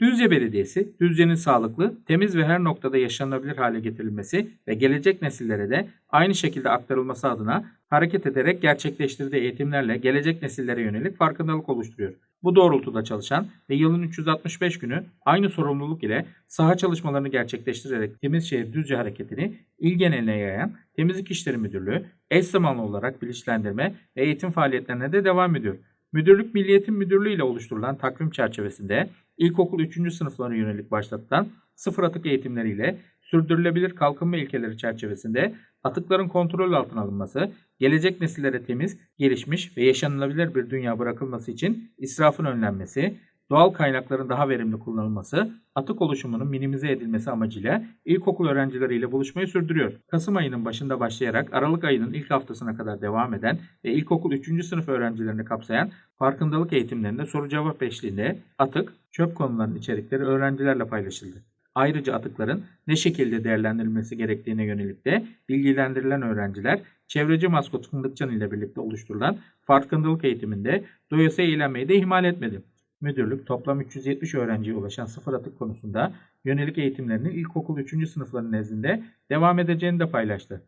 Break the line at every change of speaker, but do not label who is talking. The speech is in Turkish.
Düzce Belediyesi, Düzce'nin sağlıklı, temiz ve her noktada yaşanabilir hale getirilmesi ve gelecek nesillere de aynı şekilde aktarılması adına hareket ederek gerçekleştirdiği eğitimlerle gelecek nesillere yönelik farkındalık oluşturuyor. Bu doğrultuda çalışan ve yılın 365 günü aynı sorumluluk ile saha çalışmalarını gerçekleştirerek Temiz Şehir Düzce hareketini il geneline yayan Temizlik İşleri Müdürlüğü eş zamanlı olarak bilinçlendirme ve eğitim faaliyetlerine de devam ediyor. Müdürlük Milli Eğitim Müdürlüğü ile oluşturulan takvim çerçevesinde ilkokul 3. sınıflarına yönelik başlatılan sıfır atık eğitimleriyle sürdürülebilir kalkınma ilkeleri çerçevesinde atıkların kontrol altına alınması, gelecek nesillere temiz, gelişmiş ve yaşanılabilir bir dünya bırakılması için israfın önlenmesi, doğal kaynakların daha verimli kullanılması, atık oluşumunun minimize edilmesi amacıyla ilkokul öğrencileriyle buluşmayı sürdürüyor. Kasım ayının başında başlayarak Aralık ayının ilk haftasına kadar devam eden ve ilkokul 3. sınıf öğrencilerini kapsayan farkındalık eğitimlerinde soru cevap eşliğinde atık, çöp konularının içerikleri öğrencilerle paylaşıldı. Ayrıca atıkların ne şekilde değerlendirilmesi gerektiğine yönelik de bilgilendirilen öğrenciler çevreci maskot Fındıkcan ile birlikte oluşturulan farkındalık eğitiminde doyasıya eğlenmeyi de ihmal etmedi. Müdürlük toplam 370 öğrenciye ulaşan sıfır atık konusunda yönelik eğitimlerinin ilkokul 3. sınıfların nezdinde devam edeceğini de paylaştı.